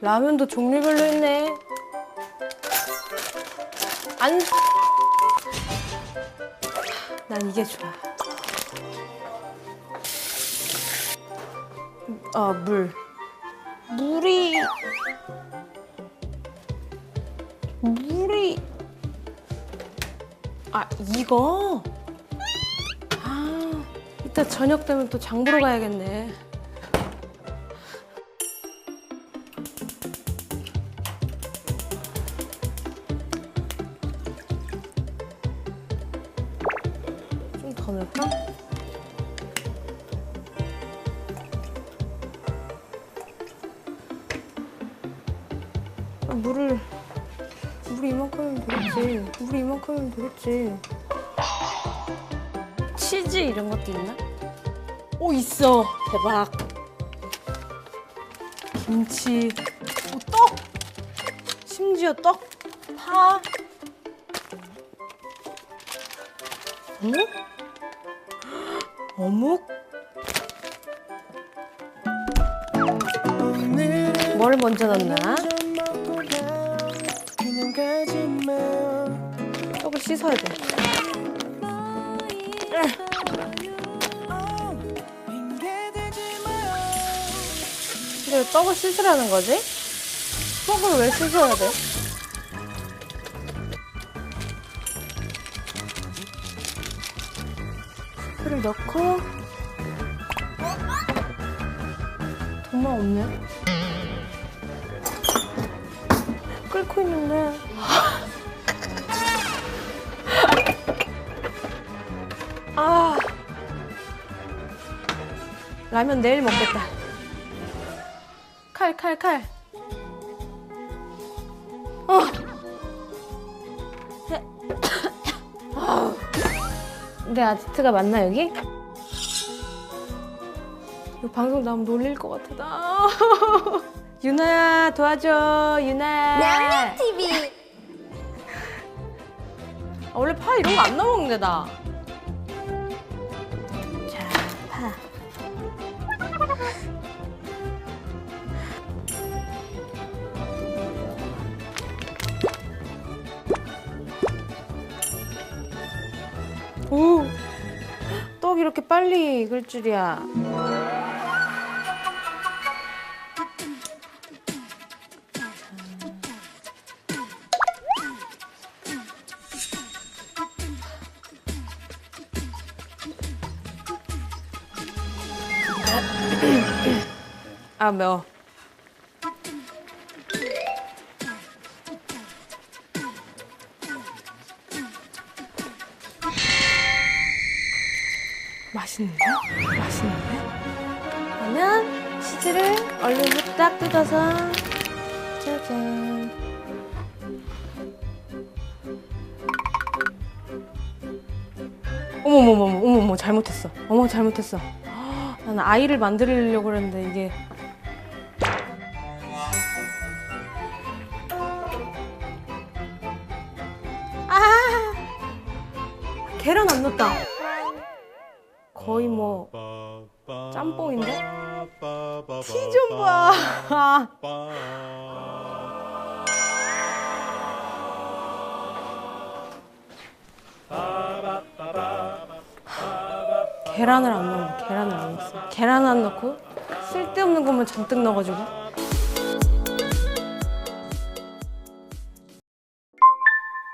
라면도 종류별로 있네. 안. 난 이게 좋아. 아, 물. 물이. 물이. 아, 이거? 아, 이따 저녁 되면 또 장 보러 가야겠네. 더 넣을까? 아, 물을 물이 이만큼이면 되겠지. 물이 이만큼이면 되겠지. 치즈 이런 것도 있나? 오 있어. 대박. 김치. 오, 떡. 심지어 떡. 파. 어묵? 어묵? 뭘 먼저 넣나? 떡을 씻어야 돼. 근데 왜 떡을 씻으라는 거지? 떡을 왜 씻어야 돼? 술을 넣고 정말 없네. 끓고 있는데. 아. 라면 내일 먹겠다. 칼, 칼, 칼. 어. 내 아지트가 맞나 여기? 이 방송 나오면 놀릴 것 같아 나. 유나야 도와줘 유나. TV 아, 원래 파 이런 거안 넣어먹는데 나. 자 파. 이렇게 빨리 익을 줄이야. 아 매워. 맛있는데? 맛있는데? 그러면 치즈를 얼른 후딱 뜯어서 짜잔. 어머머머머 어머머 잘못했어. 어머 잘못했어. 나는 아이를 만들려고 그랬는데 이게 아 계란 안 넣었다. 거의 뭐 짬뽕인데? 티 좀 봐. 아, 계란을 안 넣어. 계란을 안 넣었어. 계란 안 넣고 쓸데없는 것만 잔뜩 넣어가지고.